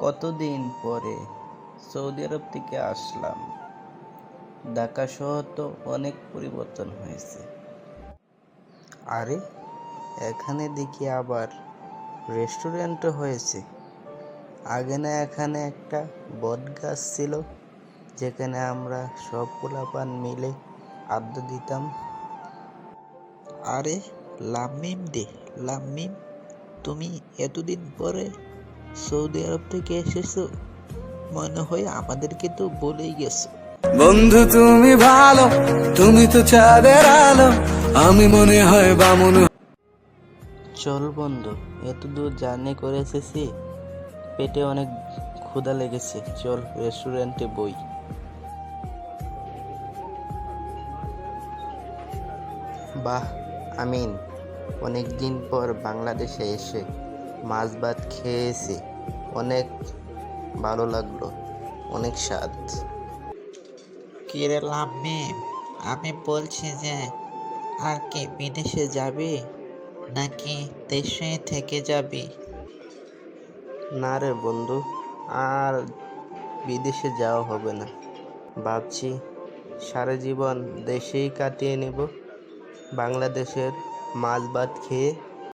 কতদিন পরে সৌদি আরব থেকে আসলাম। ঢাকা শহর তো অনেক পরিবর্তন হয়েছে। আরে, এখানে দেখি আবার রেস্টুরেন্টও হয়েছে। আগে না এখানে একটা বট গাছ ছিল, যেখানে আমরা সব পোলাপান মিলে আড্ডা দিতাম। আরে, লামিম দে লামিম, তুমি এতদিন পরে সৌদি আরব থেকে এসেছ? মনে হয় আমাদেরকে তো বলেই গেছো। বন্ধু তুমি ভালো তুমি তো চাঁদের আলো আমি মনে হয় বামন চল বন্ধু এত দূর জার্নি করে এসেছি পেটে অনেক ক্ষুধা লেগেছে। চল রেস্টুরেন্টে বই। বাহ আমিন। অনেক দিন পর বাংলাদেশে এসে মাছ ভাত খেয়েছি। অনেক ভালো লাগল। অনেক স্বাদ। কিরে লামিম আমি বলছি যে আর কি বিদেশে যাবি নাকি দেশে থেকে যাবি? না রে বন্ধু আর বিদেশে যাওয়া হবে না। ভাবছি সারা জীবন দেশেই কাটিয়ে নেব। বাংলাদেশের মাছ ভাত খেয়ে